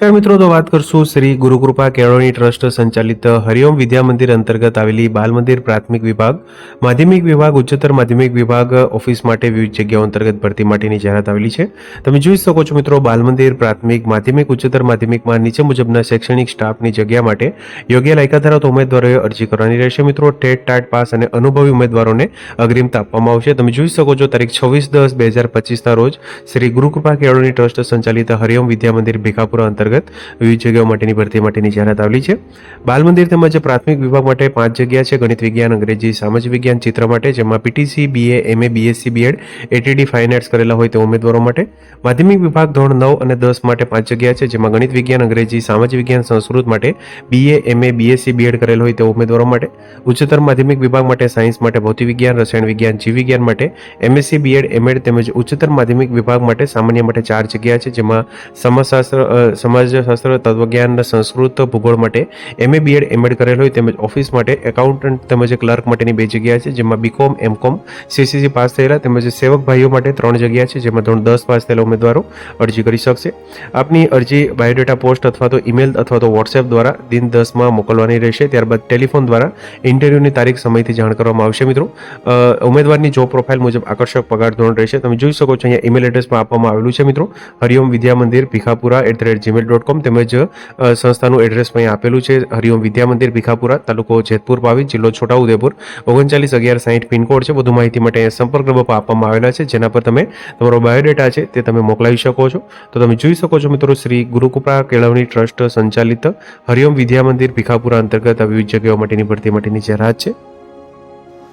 મિત્રો, તો વાત કરશું શ્રી ગુરુકૃપા કેળવણી ટ્રસ્ટ સંચાલિત હરિઓમ વિદ્યા મંદિર અંતર્ગત આવેલી બાલ મંદિર પ્રાથમિક વિભાગ, માધ્યમિક વિભાગ, ઉચ્ચતર માધ્યમિક વિભાગ ઓફિસ માટે વિવિધ જગ્યાઓ અંતર્ગત ભરતી માટેની જાહેરાત આવેલી છે. તમે જોઈ શકો છો મિત્રો, બાલ મંદિર પ્રાથમિક, માધ્યમિક, ઉચ્ચતર માધ્યમિકમાં નીચે મુજબના શૈક્ષણિક સ્ટાફની જગ્યા માટે યોગ્ય લાયકાત ધરાવતા ઉમેદવારોએ અરજી કરવાની રહેશે મિત્રો. ટેટ, ટાટ પાસ અને અનુભવી ઉમેદવારોને અગ્રિમતા આપવામાં આવશે. તમે જોઈ શકો છો, તારીખ છવ્વીસ દસ બે હજાર પચીસના રોજ શ્રી ગુરુકૃપા કેળવણી ટ્રસ્ટ સંચાલિત હરિઓમ વિદ્યા મંદિર ભીખાપુરા અંતર્ગત વિવિધ જગ્યાઓ માટેની ભરતી માટેની જાહેરાત આવેલી છે. બાલ મંદિર તેમજ પ્રાથમિક વિભાગ માટે પાંચ જગ્યા છે. ગણિત વિજ્ઞાન, અંગ્રેજી સામાજિક વિજ્ઞાન ચિત્ર માટે, જેમાં PTC, BA, MA, BSc, BEd, ATD, fine arts કરેલા હોય તે ઉમેદવારો માટે માધ્યમિક વિભાગ ધોરણ નવ અને દસ માટે પાંચ જગ્યા છે. જેમાં ગણિત વિજ્ઞાન, અંગ્રેજી સામાજિક વિજ્ઞાન, સંસ્કૃત માટે બીએ, એમએ, બીએસસી, બીએડ કરેલ હોય તે ઉમેદવારો માટે ઉચ્ચતર માધ્યમિક વિભાગ માટે સાયન્સ માટે ભૌતિક વિજ્ઞાન, રસાયણ વિજ્ઞાન, જીવ વિજ્ઞાન માટે એમએસસી, બીએડ, એમએડ તેમજ ઉચ્ચતર માધ્યમિક વિભાગ માટે સામાન્ય માટે ચાર જગ્યા છે. જેમાં સમાજશાસ્ત્ર સમાજશાસ્ત્ર તત્વજ્ઞાન સંસ્કૃત ભૂગોળ માટે એમએ બીએડ એમએડ કરેલ હોય તેમજ ઓફિસ માટે એકાઉન્ટન્ટ તેમજ ક્લર્ક માટેની બે જગ્યા છે, જેમાં બીકોમ એમકોમ સીસીસી પાસ થયેલા તેમજ સેવક ભાઈઓ માટે ત્રણ જગ્યા છે, જેમાં ધોરણ દસ પાસ થયેલા ઉમેદવારો અરજી કરી શકશે. આપની અરજી બાયોડેટા પોસ્ટ અથવા તો ઈમેલ અથવા તો વોટ્સએપ દ્વારા દિન દસમાં મોકલવાની રહેશે. ત્યારબાદ ટેલિફોન દ્વારા ઇન્ટરવ્યૂની તારીખ, સમયથી જાણ કરવામાં આવશે. મિત્રો ઉમેદવારની જોબ પ્રોફાઇલ મુજબ આકર્ષક પગાર ધોરણ રહેશે. તમે જોઈ શકો છો, અહીંયા ઈમેલ એડ્રેસમાં આપવામાં આવેલું છે, મિત્રો. Hariom Vidya Mandir, Bhikhapura at the rate Gmail dot com તેમજ સંસ્થાનું એડ્રેસ અહીંયા આપેલું છે. હરિઓમ વિદ્યા મંદિર ભીખાપુરા, તાલુકો જેતપુર પાવી જિલ્લો છોટાઉદેપુર. ઓગણચાલીસ અગિયાર સાઠ પિનકોડ છે. વધુ માહિતી માટે સંપર્ક નંબર આપવામાં આવેલા છે, જેના પર તમે તમારો બાયોડેટા છે તે તમે મોકલાવી શકો છો. તો તમે જોઈ શકો છો મિત્રો, શ્રી ગુરુકૃપા કેળવણી ટ્રસ્ટ સંચાલિત હરિઓમ વિદ્યા મંદિર ભીખાપુરા અંતર્ગત આવી જગ્યાઓ માટેની ભરતી માટેની જાહેરાત છે.